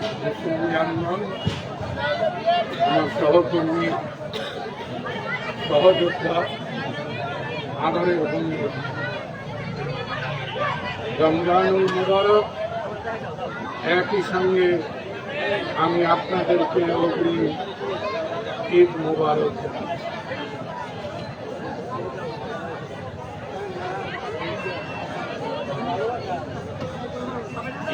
মুসলিয়ানগণ আমার সহকর্মী, সহযোদ্ধা, আদরের বন্ধু, রমজানুল মুবারক, একই সঙ্গে আমি আপনাদেরকে অগ্রিম ঈদ মুবারক।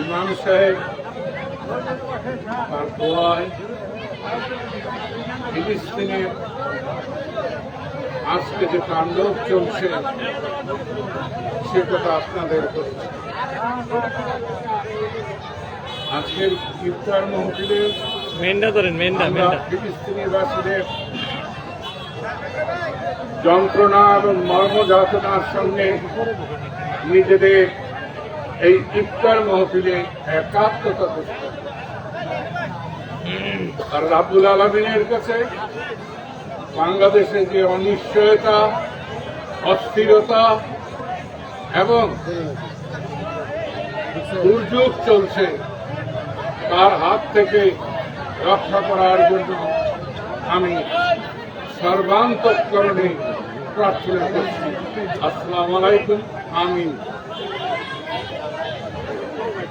ইমাম সাহেব তার দোয়ায় ফিলিস্তিনের আজকে যে তাণ্ডব চলছে সে কথা আপনাদের আজকের ইফতার মহফিলে মেনটা ধরেন আমরা মেনটা ফিলিস্তিনিবাসীদের যন্ত্রণা এবং মর্মযাতনার সঙ্গে নিজেদের এই ইফতার মহফিলে একাত্মতা করতে আর রাবুল আলমিনের কাছে বাংলাদেশে যে অনিশ্চয়তা অস্থিরতা এবং দুর্যোগ চলছে তার হাত থেকে রক্ষা করার জন্য আমি সর্বান্তকরণে প্রার্থনা করছি। আসসালামু আলাইকুম আমিন।